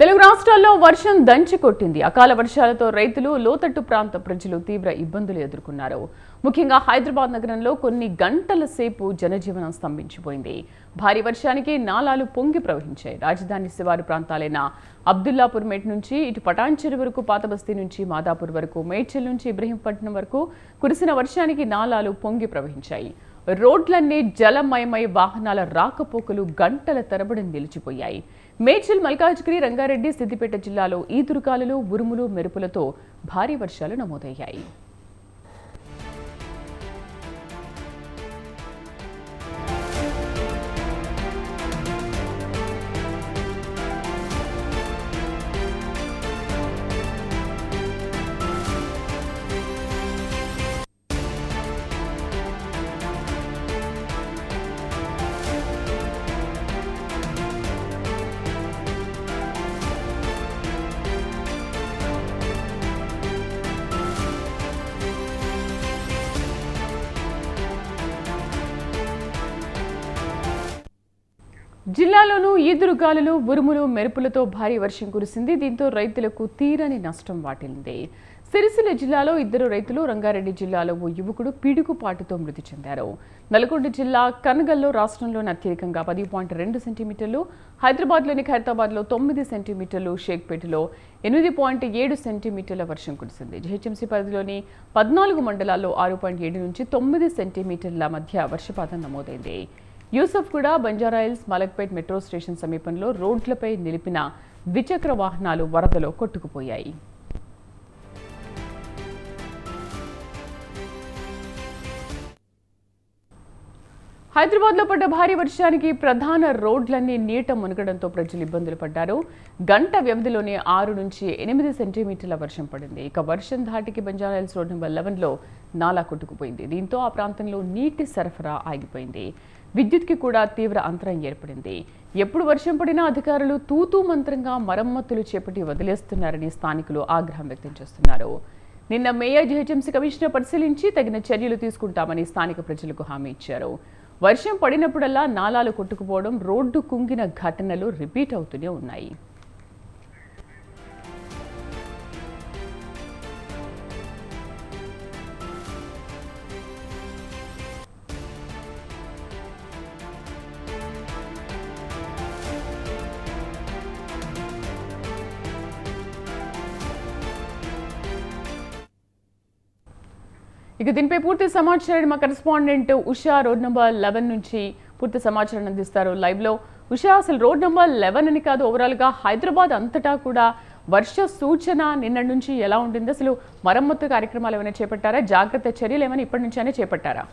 తెలుగు రాష్ట్రాల్లో వర్షం దంచి కొట్టింది. అకాల వర్షాలతో రైతులు లోతట్టు ప్రాంత ప్రజలు తీవ్ర ఇబ్బందులు ఎదుర్కొన్నారు. ముఖ్యంగా హైదరాబాద్ నగరంలో కొన్ని గంటల సేపు జనజీవనం స్తంభించిపోయింది. భారీ వర్షానికి నాలాలు పొంగి ప్రవహించాయి. రాజధాని శివారు ప్రాంతాలైన అబ్దుల్లాపూర్ మేట్ నుంచి ఇటు పటాన్చెరు వరకు పాతబస్తీ నుంచి మాదాపూర్ వరకు మేడ్చల్ నుంచి ఇబ్రహీంపట్నం వరకు కురిసిన వర్షానికి నాలాలు పొంగి ప్రవహించాయి. రోడ్లన్నీ జలమయమై వాహనాల రాకపోకలు గంటల తరబడి నిలిచిపోయాయి. మేడ్చల్ మల్కాజ్గిరి రంగారెడ్డి సిద్దిపేట జిల్లాలో ఈదురుగాలులు ఉరుములు మెరుపులతో భారీ వర్షాలు నమోదయ్యాయి. జిల్లాలోనూ ఈదురుగాలులు ఉరుములు మెరుపులతో భారీ వర్షం కురిసింది. దీంతో రైతులకు తీరని నష్టం వాటిల్లింది. సిరిసిల్ల జిల్లాలో ఇద్దరు రైతులు రంగారెడ్డి జిల్లాలో ఓ యువకుడు పిడుగుపాటుతో మృతి చెందారు. నల్గొండ జిల్లా కనగల్లో రాష్ట్రంలోని అత్యధికంగా పది పాయింట్ రెండు సెంటీమీటర్లు హైదరాబాద్లోని ఖైరతాబాద్లో తొమ్మిది సెంటీమీటర్లు షేక్పేటలో ఎనిమిది పాయింట్ ఏడు సెంటీమీటర్ల వర్షం కురిసింది. జిహెచ్ఎంసీ పరిధిలోని పద్నాలుగు మండలాల్లో ఆరు పాయింట్ ఏడు నుంచి తొమ్మిది సెంటీమీటర్ల మధ్య వర్షపాతం నమోదైంది. యూసఫ్ కూడా బంజారాయిల్స్ మలక్పేట్ మెట్రో స్టేషన్ సమీపంలో రోడ్లపై నిలిపిన ద్విచక్ర వాహనాలు వరదలో కొట్టుకుపోయాయి. హైదరాబాద్లో పడ్డ భారీ వర్షానికి ప్రధాన రోడ్లన్నీ నీట మునగడంతో ప్రజలు ఇబ్బందులు పడ్డారు. గంట వ్యవధిలోనే ఆరు నుంచి ఎనిమిది సెంటీమీటర్ల వర్షం పడింది. ఇక వర్షం ధాటికి బంజారాయిల్స్ రోడ్ నెంబర్ లెవెన్లో నాలా కొట్టుకుపోయింది. దీంతో ఆ ప్రాంతంలో నీటి సరఫరా ఆగిపోయింది. విద్యుత్కి కూడా తీవ్ర అంతరం ఏర్పడింది. ఎప్పుడు వర్షం పడినా అధికారులు తూతూ మంత్రంగా మరమ్మతులు చేపట్టి వదిలేస్తున్నారని స్థానికులు ఆగ్రహం వ్యక్తం చేస్తున్నారు. నిన్న మేయర్ జిహెచ్ఎంసీ కమిషనర్ పరిశీలించి తగిన చర్యలు తీసుకుంటామని స్థానిక ప్రజలకు హామీ ఇచ్చారు. వర్షం పడినప్పుడల్లా నాలాలు కొట్టుకుపోవడం రోడ్డు కుంగిన ఘటనలు రిపీట్ అవుతూనే ఉన్నాయి. ఇక దీనిపై పూర్తి సమాచారాన్ని మా correspondent Usha road number eleven నుంచి పూర్తి సమాచారాన్ని అందిస్తారు. లైవ్లో ఉషా అసలు రోడ్ నెంబర్ లెవెన్ అని కాదు ఓవరాల్గా హైదరాబాద్ అంతటా కూడా వర్ష సూచన నిన్న నుంచి ఎలా ఉంటుంది అసలు మరమ్మతు కార్యక్రమాలు ఏమైనా చేపట్టారా? జాగ్రత్త చర్యలు ఏమైనా ఇప్పటి నుంచైనా చేపట్టారా?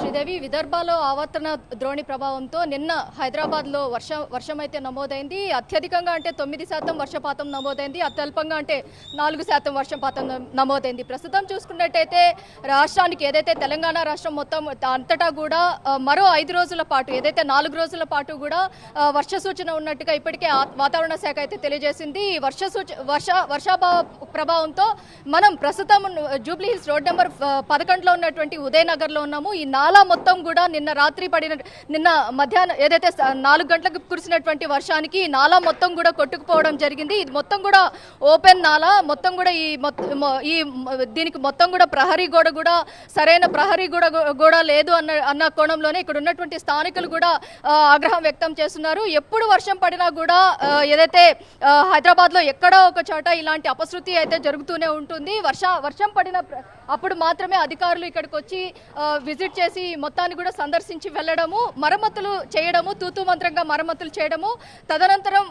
శ్రీదేవి విదర్భలో ఆవర్తన ద్రోణి ప్రభావంతో నిన్న హైదరాబాద్లో వర్షం వర్షం అయితే నమోదైంది. అత్యధికంగా అంటే తొమ్మిది శాతం వర్షపాతం నమోదైంది. అత్యల్పంగా అంటే నాలుగు శాతం వర్షపాతం నమోదైంది. ప్రస్తుతం చూసుకున్నట్టయితే రాష్ట్రానికి ఏదైతే తెలంగాణ రాష్ట్రం మొత్తం అంతటా కూడా మరో ఐదు రోజుల పాటు ఏదైతే నాలుగు రోజుల పాటు కూడా వర్ష సూచన ఉన్నట్టుగా ఇప్పటికే వాతావరణ శాఖ అయితే తెలియజేసింది. వర్ష సూచ వర్ష వర్షాభావ ప్రభావంతో మనం ప్రస్తుతం జూబ్లీ హిల్స్ రోడ్ నెంబర్ పదకొండులో ఉన్నటువంటి ఉదయనగర్లో ఉన్నాము. ఈ నాలా మొత్తం కూడా నిన్న రాత్రి పడిన నిన్న మధ్యాహ్నం ఏదైతే నాలుగు గంటలకు కురిసినటువంటి వర్షానికి నాలా మొత్తం కూడా కొట్టుకుపోవడం జరిగింది. ఇది మొత్తం కూడా ఓపెన్ నాలా మొత్తం కూడా ఈ మొత్తం ఈ దీనికి మొత్తం కూడా ప్రహరీ గోడ కూడా సరైన ప్రహరీ గోడ కూడా లేదు అన్న అన్న కోణంలోనే ఇక్కడ ఉన్నటువంటి స్థానికులు కూడా ఆగ్రహం వ్యక్తం చేస్తున్నారు. ఎప్పుడు వర్షం పడినా కూడా ఏదైతే హైదరాబాద్లో ఎక్కడో ఒక చోట ఇలాంటి అపశృతి అయితే జరుగుతూనే ఉంటుంది. వర్ష వర్షం పడిన అప్పుడు మాత్రమే అధికారులు ఇక్కడికి వచ్చి విజిట్ చేసి మొత్తాన్ని కూడా సందర్శించి వెళ్ళడము మరమ్మతులు చేయడము తూతూ మంత్రంగా మరమ్మతులు చేయడము తదనంతరం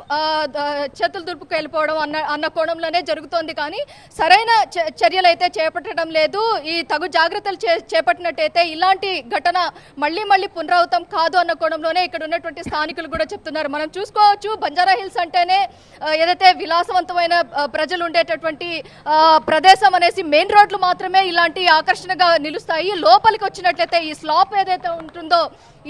చేతులు దులుపుకు వెళ్ళిపోవడం అన్న అన్న కోణంలోనే జరుగుతోంది. కానీ సరైన చ- చర్యలు అయితే చేపట్టడం లేదు. ఈ తగు జాగ్రత్తలు చే చేపట్టినట్టయితే ఇలాంటి ఘటన మళ్ళీ మళ్ళీ పునరావృతం కాదు అన్న కోణంలోనే ఇక్కడ ఉన్నటువంటి స్థానికులు కూడా చెప్తున్నారు. మనం చూసుకోవచ్చు బంజారా హిల్స్ అంటేనే ఏదైతే విలాసవంతమైన ప్రజలు ఉండేటటువంటి ప్రదేశం అనేసి మెయిన్ రోడ్లు మాత్రమే ఇలాంటి ఆకర్షణగా నిలుస్తాయి. లోపలికి వచ్చినట్లయితే ఈ స్లాప్ ఏదైతే ఉంటుందో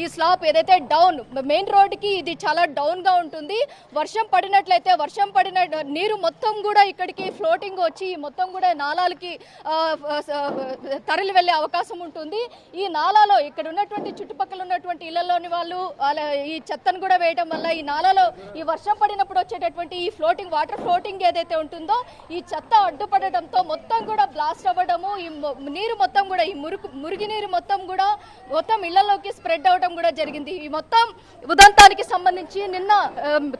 ఈ స్లాప్ ఏదైతే డౌన్ మెయిన్ రోడ్డుకి ఇది చాలా డౌన్గా ఉంటుంది. వర్షం పడినట్లయితే వర్షం పడిన నీరు మొత్తం కూడా ఇక్కడికి ఫ్లోటింగ్ వచ్చి మొత్తం కూడా నాలాలకి తరలి వెళ్ళే అవకాశం ఉంటుంది. ఈ నాలాలో ఇక్కడ ఉన్నటువంటి చుట్టుపక్కల ఉన్నటువంటి ఇళ్ళలోని వాళ్ళు అలా ఈ చెత్తను కూడా వేయడం వల్ల ఈ నాలాలో ఈ వర్షం పడినప్పుడు వచ్చేటటువంటి ఈ ఫ్లోటింగ్ వాటర్ ఫ్లోటింగ్ ఏదైతే ఉంటుందో ఈ చెత్త అడ్డుపడటంతో మొత్తం కూడా బ్లాస్ట్ అవ్వడము ఈ నీరు మొత్తం కూడా ఈ మురుగు మురిగి నీరు మొత్తం కూడా మొత్తం ఇళ్ళలోకి స్ప్రెడ్ అవడం కూడా జరిగింది. ఈ మొత్తం ఉదంతానికి సంబంధించి నిన్న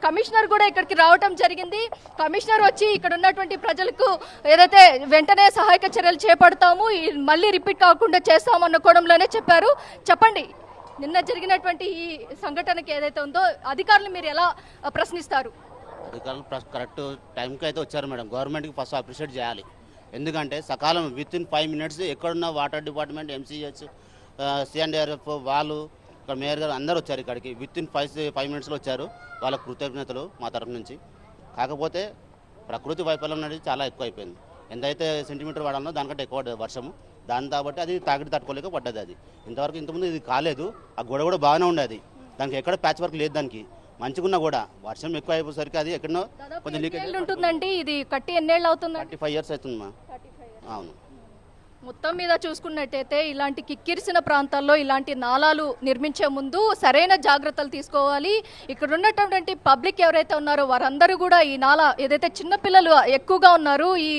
కమిషనర్ కూడా ఇక్కడికి రావడం జరిగింది. కమిషనర్ వచ్చి ఇక్కడ ఉన్నటువంటి ప్రజలకు ఏదైతే వెంటనే సహాయక చర్యలు చేపడతాము మళ్ళీ రిపీట్ కాకుండా చేస్తామన్న కోణంలోనే చెప్పారు. చెప్పండి నిన్న జరిగినటువంటి ఈ సంఘటనకి ఏదైతే ఉందో అధికారులు మీరు ఎలా ప్రశ్నిస్తారు? అధికారులు కరెక్ట్ టైంకి అయితే వచ్చారు మేడం. గవర్నమెంట్కి ఫస్ట్ అప్రిషియేట్ చేయాలి. ఎందుకంటే సకాలం విత్ ఇన్ ఫైవ్ మినిట్స్ ఎక్కడున్న వాటర్ డిపార్ట్మెంట్ ఎంసీహెచ్ సిఎన్డిఆర్ఎఫ్ వాళ్ళు ఇక్కడ మేయర్ గారు అందరూ వచ్చారు ఇక్కడికి. విత్ ఇన్ ఫైవ్ ఫైవ్ మినిట్స్లో వచ్చారు. వాళ్ళ కృతజ్ఞతలు మా తరఫు నుంచి. కాకపోతే ప్రకృతి వైఫల్యం అనేది చాలా ఎక్కువ అయిపోయింది ఎంతైతే సెంటీమీటర్ వాడాలో దానికంటే ఎక్కువ వర్షము. దాని కాబట్టి అది తాకిడి తట్టుకోలేక పడ్డది అది. ఇంతవరకు ఇంతకుముందు ఇది కాలేదు. ఆ గొడవ కూడా బాగానే ఉండేది. దానికి ఎక్కడ ప్యాచ్ వర్క్ లేదు దానికి. మంచిగున్నా కూడా వర్షం ఎక్కువ అయిపోయేసరికి అది ఎక్కడో కొంచెం లీకేజ్ ఉంటుందండి? ఇది కట్టి ఎన్నేళ్ళు అవుతుందండి? థర్టీ ఫైవ్ ఇయర్స్ అవుతుంది మా అవును. మొత్తం మీద చూసుకున్నట్టయితే ఇలాంటి కిక్కిరిసిన ప్రాంతాల్లో ఇలాంటి నాలాలు నిర్మించే ముందు సరైన జాగ్రత్తలు తీసుకోవాలి. ఇక్కడ ఉన్నటువంటి పబ్లిక్ ఎవరైతే ఉన్నారో వారందరూ కూడా ఈ నాలా ఏదైతే చిన్నపిల్లలు ఎక్కువగా ఉన్నారు ఈ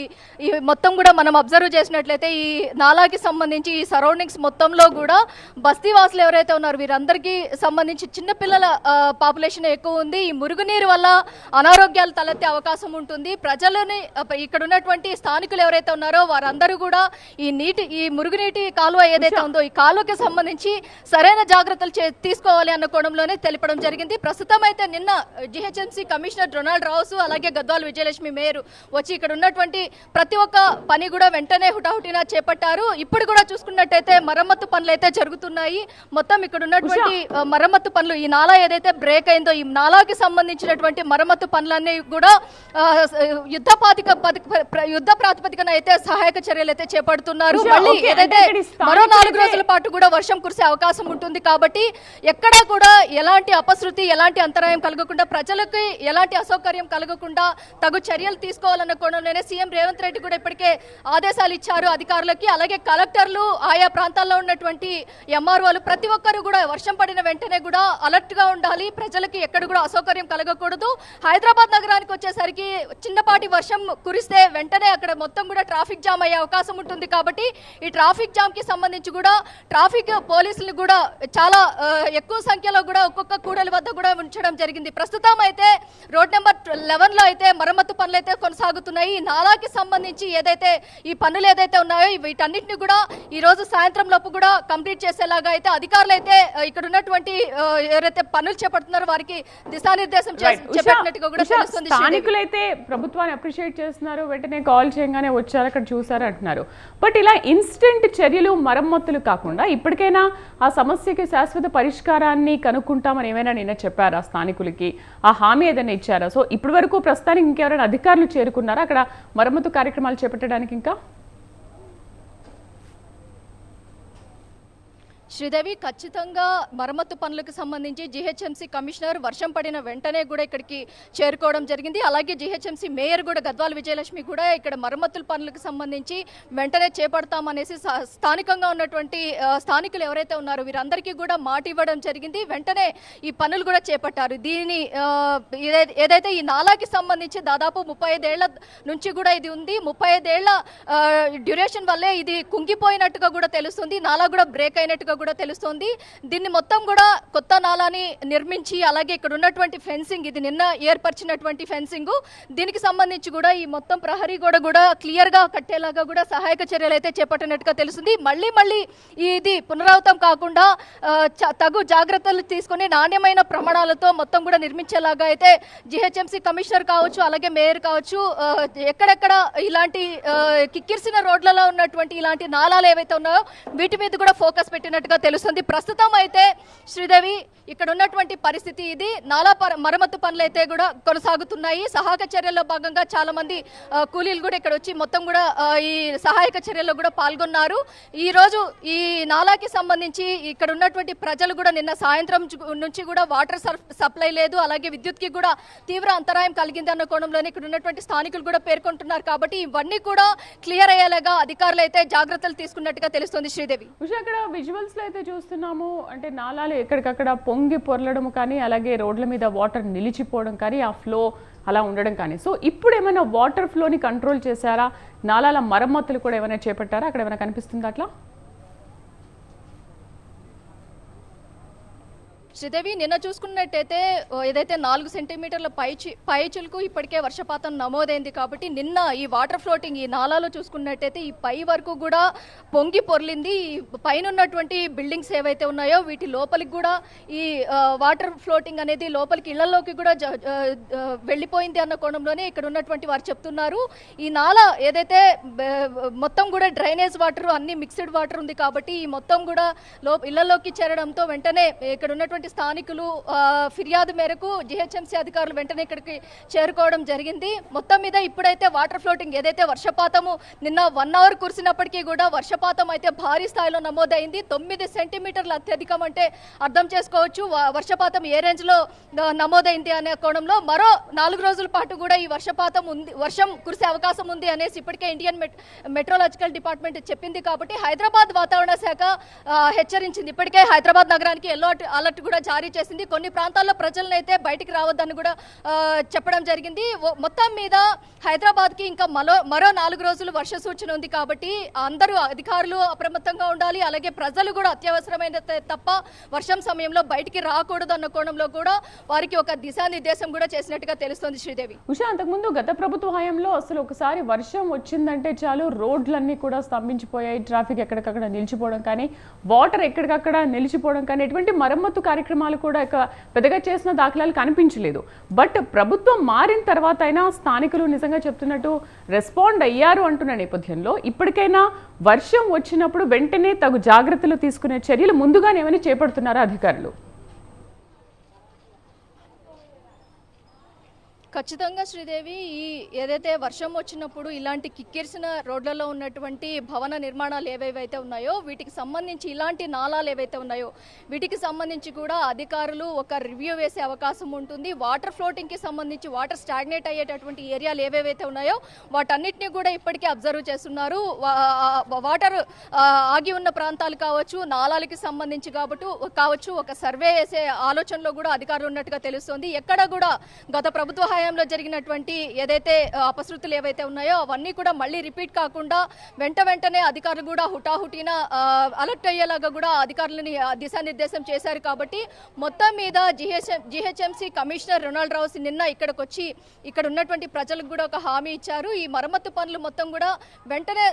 ఈ మొత్తం కూడా మనం అబ్జర్వ్ చేసినట్లయితే ఈ నాలాకి సంబంధించి ఈ సరౌండింగ్స్ మొత్తంలో కూడా బస్తీ వాసులు ఎవరైతే ఉన్నారో వీరందరికీ సంబంధించి చిన్నపిల్లల పాపులేషన్ ఎక్కువ ఉంది. ఈ మురుగునీరు వల్ల అనారోగ్యాలు తలెత్తే అవకాశం ఉంటుంది. ప్రజలని ఇక్కడ ఉన్నటువంటి స్థానికులు ఎవరైతే ఉన్నారో వారందరూ కూడా ఈ నీటి ఈ మురుగునీటి కాలువ ఏదైతే ఉందో ఈ కాలువకి సంబంధించి సరైన జాగ్రత్తలు తీసుకోవాలి అన్న కోణంలోనే తెలపడం జరిగింది. ప్రస్తుతం అయితే నిన్న జిహెచ్ఎంసీ కమిషనర్ డొనాల్డ్ రావుస్ అలాగే గద్వాల్ విజయలక్ష్మి మేయర్ వచ్చి ఇక్కడ ఉన్నటువంటి ప్రతి ఒక్క పని కూడా వెంటనే హుటాహుటిన చేపట్టారు. ఇప్పుడు కూడా చూసుకున్నట్టయితే మరమ్మతు పనులు అయితే జరుగుతున్నాయి. మొత్తం ఇక్కడ ఉన్నటువంటి ఆ, మరమ్మతు పనులు ఈ నాలా ఏదైతే బ్రేక్ అయిందో ఈ నాలాకి సంబంధించినటువంటి మరమ్మతు పనులన్నీ కూడా యుద్ధ పాతిక యుద్ధ ప్రాతిపదికన అయితే సహాయక చర్యలు అయితే చేపడుతున్నారు మళ్ళీ ఏదైతే ఈ మరో నాలుగు రోజుల పాటు కూడా వర్షం కురిసే అవకాశం ఉంటుంది కాబట్టి ఎక్కడా కూడా ఎలాంటి అపశృతి ఎలాంటి అంతరాయం కలగకుండా ప్రజలకి ఎలాంటి అసౌకర్యం కలగకుండా తగు చర్యలు తీసుకోవాలన్న కోణంలోనే సీఎం రేవంత్ రెడ్డి కూడా ఇప్పటికే ఆదేశాలు ఇచ్చారు అధికారులకి. అలాగే కలెక్టర్లు ఆయా ప్రాంతాల్లో ఉన్నటువంటి ఎంఆర్ఓలు ప్రతి ఒక్కరు కూడా వర్షం పడిన వెంటనే కూడా అలర్ట్గా ఉండాలి. ప్రజలకి ఎక్కడ కూడా అసౌకర్యం కలగకూడదు. హైదరాబాద్ నగరానికి వచ్చేసరికి చిన్నపాటి వర్షం కురిస్తే వెంటనే అక్కడ మొత్తం కూడా ట్రాఫిక్ జామ్ అయ్యే అవకాశం ఉంటుంది కాబట్టి ఈ ట్రాఫిక్ జామ్కి సంబంధించి కూడా ట్రాఫిక్ పోలీసులు కూడా చాలా ఎక్కువ సంఖ్యలో కూడా ఒక్కొక్క కూడలి వద్ద కూడా ఉంచడం జరిగింది. ప్రస్తుతం అయితే రోడ్ నెంబర్ లెవెన్లో అయితే మరమ్మతు పనులు అయితే కొనసాగుతున్నాయి. ఈ నాలాకి సంబంధించి ఏదైతే ఈ పనులు ఏదైతే ఉన్నాయో వీటన్నిటిని కూడా ఈ రోజు సాయంత్రం లోపు కూడా కంప్లీట్ చేసేలాగా అయితే అధికారులు అయితే ఇక్కడ ఉన్నటువంటి ఎవరైతే పనులు చేపడుతున్నారో వారికి దిశానిర్దేశం చెప్పినట్టుగా కూడా తెలుస్తుంది. స్థానికులైతే ప్రభుత్వాన్ని అప్రిషియేట్ చేస్తున్నారు. వెంటనే కాల్ చేయగానే వచ్చారు. అక్కడ చూసారు అంటున్నారు. బట్ ఇలా ఇన్స్టెంట్ చర్యలు మరమ్మతులు కాకుండా ఇప్పటికైనా ఆ సమస్యకి శాశ్వత పరిష్కారాన్ని కనుక్కుంటామని ఏమైనా నిన్న చెప్పారా స్థానికులకి? ఆ హామీ ఏదైనా ఇచ్చారా? సో ఇప్పటి వరకు ప్రస్తుతానికి ఇంకెవరైనా అధికారులు చేరుకున్నారా? అక్కడ మరమ్మతు కార్యక్రమాలు చేపట్టడానికి ఇంకా? శ్రీదేవి ఖచ్చితంగా మరమ్మతు పనులకు సంబంధించి జీహెచ్ఎంసీ కమిషనర్ వర్షం పడిన వెంటనే కూడా ఇక్కడికి చేరుకోవడం జరిగింది. అలాగే జీహెచ్ఎంసీ మేయర్ కూడా గద్వాల విజయలక్ష్మి కూడా ఇక్కడ మరమ్మతుల పనులకు సంబంధించి వెంటనే చేపడతామనేసి స్థానికంగా ఉన్నటువంటి స్థానికులు ఎవరైతే ఉన్నారో వీరందరికీ కూడా మాట ఇవ్వడం జరిగింది. వెంటనే ఈ పనులు కూడా చేపట్టారు. దీని ఏదైతే ఈ నాలాకి సంబంధించి దాదాపు ముప్పై ఐదేళ్ళ నుంచి కూడా ఇది ఉంది. ముప్పై ఐదేళ్ళ డ్యూరేషన్ వల్లే ఇది కుంగిపోయినట్టుగా కూడా తెలుస్తుంది. నాలా కూడా బ్రేక్ అయినట్టుగా కూడా తెలుస్తుంది. దీన్ని మొత్తం కూడా కొత్త నాలాని నిర్మించి అలాగే ఇక్కడ ఉన్నటువంటి ఫెన్సింగ్ ఇది నిన్న ఏర్పరిచినటువంటి ఫెన్సింగ్. దీనికి సంబంధించి కూడా ఈ మొత్తం ప్రహరీ గోడ కూడా క్లియర్గా కట్టేలాగా కూడా సహాయక చర్యలు అయితే చేపట్టినట్టుగా తెలుస్తుంది. మళ్ళీ మళ్ళీ ఇది పునరావృతం కాకుండా తగు జాగ్రత్తలు తీసుకొని నాణ్యమైన ప్రమాణాలతో మొత్తం కూడా నిర్మించేలాగా అయితే జిహెచ్ఎంసీ కమిషనర్ కావచ్చు అలాగే మేయర్ కావచ్చు ఎక్కడెక్కడ ఇలాంటి కిక్కిరిసిన రోడ్లలో ఉన్నటువంటి ఇలాంటి నాలాలు ఏవైతే ఉన్నాయో వీటి మీద కూడా ఫోకస్ పెట్టినట్టుగా చేసినట్టుగా తెలుస్తుంది. ప్రస్తుతం అయితే శ్రీదేవి ఇక్కడ ఉన్నటువంటి పరిస్థితి ఇది. నాలా పర- మరమ్మతు పనులు అయితే కూడా కొనసాగుతున్నాయి. సహాయక చర్యల్లో భాగంగా చాలా మంది కూలీలు కూడా ఇక్కడ వచ్చి మొత్తం కూడా ఈ సహాయక చర్యల్లో కూడా పాల్గొన్నారు. ఈ రోజు ఈ నాలాకి సంబంధించి ఇక్కడ ఉన్నటువంటి ప్రజలు కూడా నిన్న సాయంత్రం నుంచి కూడా వాటర్ సప్లై లేదు. అలాగే విద్యుత్కి కూడా తీవ్ర అంతరాయం కలిగింది అన్న కోణంలోనే ఇక్కడ ఉన్నటువంటి స్థానికులు కూడా పేర్కొంటున్నారు కాబట్టి ఇవన్నీ కూడా క్లియర్ అయ్యేలాగా అధికారులు అయితే జాగ్రత్తలు తీసుకున్నట్టుగా తెలుస్తుంది శ్రీదేవి. అక్కడ విజువల్స్ లో అయితే చూస్తున్నాము అంటే నాలాలు ఎక్కడికక్కడ పొంగి పొరలడం కానీ అలాగే రోడ్ల మీద వాటర్ నిలిచిపోవడం కానీ ఆ ఫ్లో అలా ఉండడం కానీ. సో ఇప్పుడు ఏమైనా వాటర్ ఫ్లోని కంట్రోల్ చేశారా? నాలాల మరమ్మతులు కూడా ఏమైనా చేపట్టారా? అక్కడ ఏమైనా కనిపిస్తుందా అట్లా? శ్రీదేవి నిన్న చూసుకున్నట్టయితే ఏదైతే నాలుగు సెంటీమీటర్ల పైచి పైచులకు ఇప్పటికే వర్షపాతం నమోదైంది కాబట్టి నిన్న ఈ వాటర్ ఫ్లోటింగ్ ఈ నాలాలో చూసుకున్నట్టయితే ఈ పై వరకు కూడా పొంగి పొర్లింది. పైన ఉన్నటువంటి బిల్డింగ్స్ ఏవైతే ఉన్నాయో వీటి లోపలికి కూడా ఈ వాటర్ ఫ్లోటింగ్ అనేది లోపలికి ఇళ్ళలోకి కూడా జ- వెళ్ళిపోయింది అన్న కోణంలోనే ఇక్కడ ఉన్నటువంటి వారు చెప్తున్నారు. ఈ నాల ఏదైతే మొత్తం కూడా డ్రైనేజ్ వాటర్ అన్ని మిక్స్డ్ వాటర్ ఉంది కాబట్టి ఈ మొత్తం కూడా లో ఇళ్ళలోకి చేరడంతో వెంటనే ఇక్కడ ఉన్నటువంటి స్థానికులు ఫిర్యాదు మేరకు జిహెచ్ఎంసీ అధికారులు వెంటనే ఇక్కడికి చేరుకోవడం జరిగింది. మొత్తం మీద ఇప్పుడైతే వాటర్ ఫ్లోటింగ్ ఏదైతే వర్షపాతము నిన్న వన్ అవర్ కురిసినప్పటికీ కూడా వర్షపాతం అయితే భారీ స్థాయిలో నమోదైంది. తొమ్మిది సెంటీమీటర్లు అత్యధికం అంటే అర్థం చేసుకోవచ్చు. వర్షపాతం ఏ రేంజ్లో నమోదైంది అనే కోణంలో మరో నాలుగు రోజుల పాటు కూడా ఈ వర్షపాతం ఉంది వర్షం కురిసే అవకాశం ఉంది అనేసి ఇప్పటికే ఇండియన్ మెట్ మెట్రోలాజికల్ డిపార్ట్మెంట్ చెప్పింది. కాబట్టి హైదరాబాద్ వాతావరణ శాఖ హెచ్చరించింది. ఇప్పటికే హైదరాబాద్ నగరానికి ఎల్లో అలర్ట్ కూడా జారీ చేసింది. కొన్ని ప్రాంతాల్లో ప్రజలను అయితే బయటికి రావద్దని కూడా చెప్పడం జరిగింది. మొత్తం మీద హైదరాబాద్కి ఇంకా మరో మరో నాలుగు రోజులు వర్ష సూచన ఉంది కాబట్టి అందరూ అధికారులు అప్రమత్తంగా ఉండాలి. అలాగే ప్రజలు కూడా అత్యవసరమైన తప్ప వర్షం సమయంలో బయటికి రాకూడదు అన్న కోణంలో కూడా వారికి ఒక దిశానిర్దేశం కూడా చేసినట్టుగా తెలుస్తోంది శ్రీదేవి. ఉషా అంతకుముందు గత ప్రభుత్వ హయాంలో అసలు ఒకసారి వర్షం వచ్చిందంటే చాలు రోడ్లన్నీ కూడా స్తంభించిపోయాయి ట్రాఫిక్ ఎక్కడికక్కడ నిలిచిపోవడం కానీ వాటర్ ఎక్కడికక్కడ నిలిచిపోవడం కానీ ఎటువంటి మరమ్మతు కార్యక్రమాలు కూడా ఇక పెద్దగా చేసిన దాఖలాలు కనిపించలేదు. బట్ ప్రభుత్వం మారిన తర్వాత అయినా స్థానికులు నిజంగా చెప్తున్నట్టు రెస్పాండ్ అయ్యారు అంటున్న నేపథ్యంలో ఇప్పటికైనా వర్షం వచ్చినప్పుడు వెంటనే తగు జాగ్రత్తలు తీసుకునే చర్యలు ముందుగానే ఏమైనా చేపడుతున్నారా అధికారులు? ఖచ్చితంగా శ్రీదేవి ఈ ఏదైతే వర్షం వచ్చినప్పుడు ఇలాంటి కిక్కిరిసిన రోడ్లలో ఉన్నటువంటి భవన నిర్మాణాలు ఏవేవైతే ఉన్నాయో వీటికి సంబంధించి ఇలాంటి నాలాలు ఏవైతే ఉన్నాయో వీటికి సంబంధించి కూడా అధికారులు ఒక రివ్యూ వేసే అవకాశం ఉంటుంది. వాటర్ ఫ్లోటింగ్కి సంబంధించి వాటర్ స్టాగ్నేట్ అయ్యేటటువంటి ఏరియాలు ఏవేవైతే ఉన్నాయో వాటన్నిటిని కూడా ఇప్పటికే అబ్జర్వ్ చేస్తున్నారు. వాటర్ ఆగి ఉన్న ప్రాంతాలు కావచ్చు నాలాలకి సంబంధించి కాబట్టి కావచ్చు ఒక సర్వే వేసే ఆలోచనలో కూడా అధికారులు ఉన్నట్టుగా తెలుస్తోంది. ఎక్కడ కూడా గత ప్రభుత్వ హయాంలో జరిగినటువంటి ఏదైతే అపశృతులు ఏవైతే ఉన్నాయో అవన్నీ కూడా మళ్ళీ రిపీట్ కాకుండా వెంట వెంటనే అధికారులు కూడా హుటాహుటిన అలర్ట్ అయ్యేలాగా కూడా అధికారులని దిశానిర్దేశం చేశారు కాబట్టి మొత్తం మీద GHM GHMC commissioner Ronald Ross నిన్న ఇక్కడికి వచ్చి ఇక్కడ ఉన్నటువంటి ప్రజలకు కూడా ఒక హామీ ఇచ్చారు. ఈ మరమ్మతు పనులు మొత్తం కూడా వెంటనే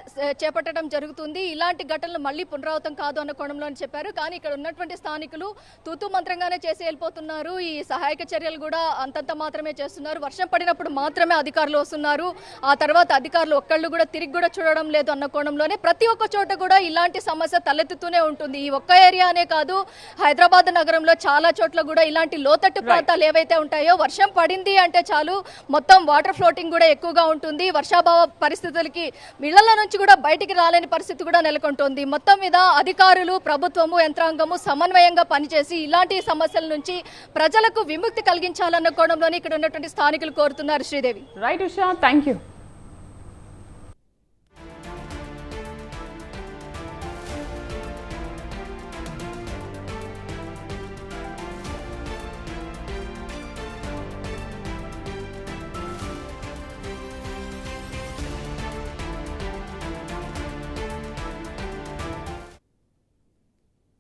చేపట్టడం జరుగుతుంది. ఇలాంటి ఘటనలు మళ్ళీ పునరావృతం కాదు అన్న కోణంలో అని చెప్పారు. కానీ ఇక్కడ ఉన్నటువంటి స్థానికులు తూతు మంత్రంగానే చేసి వెళ్ళిపోతున్నారు. ఈ సహాయక చర్యలు కూడా అంతంత మాత్రమే చేస్తున్నారు. వర్షం పడినప్పుడు మాత్రమే అధికారులు వస్తున్నారు. ఆ తర్వాత అధికారులు ఒక్కళ్ళు కూడా తిరిగి కూడా చూడడం లేదు అన్న కోణంలోనే ప్రతి ఒక్క చోట కూడా ఇలాంటి సమస్య తలెత్తుతూనే ఉంటుంది. ఈ ఒక్క ఏరియానే కాదు హైదరాబాద్ నగరంలో చాలా చోట్ల కూడా ఇలాంటి లోతట్టు ప్రాంతాలు ఏవైతే ఉంటాయో వర్షం పడింది అంటే చాలు మొత్తం వాటర్ ఫ్లోటింగ్ కూడా ఎక్కువగా ఉంటుంది. వర్షాభావ పరిస్థితులకి ఇళ్ళ నుంచి కూడా బయటికి రాలేని పరిస్థితి కూడా నెలకొంటుంది. మొత్తం మీద అధికారులు ప్రభుత్వము యంత్రాంగము సమన్వయంగా పనిచేసి ఇలాంటి సమస్యల నుంచి ప్రజలకు విముక్తి కలిగించాలన్న కోణంలోనే ఇక్కడ ఉన్నటువంటి స్థానికులు కోరుతున్నారు Sridevi. Right Usha thank you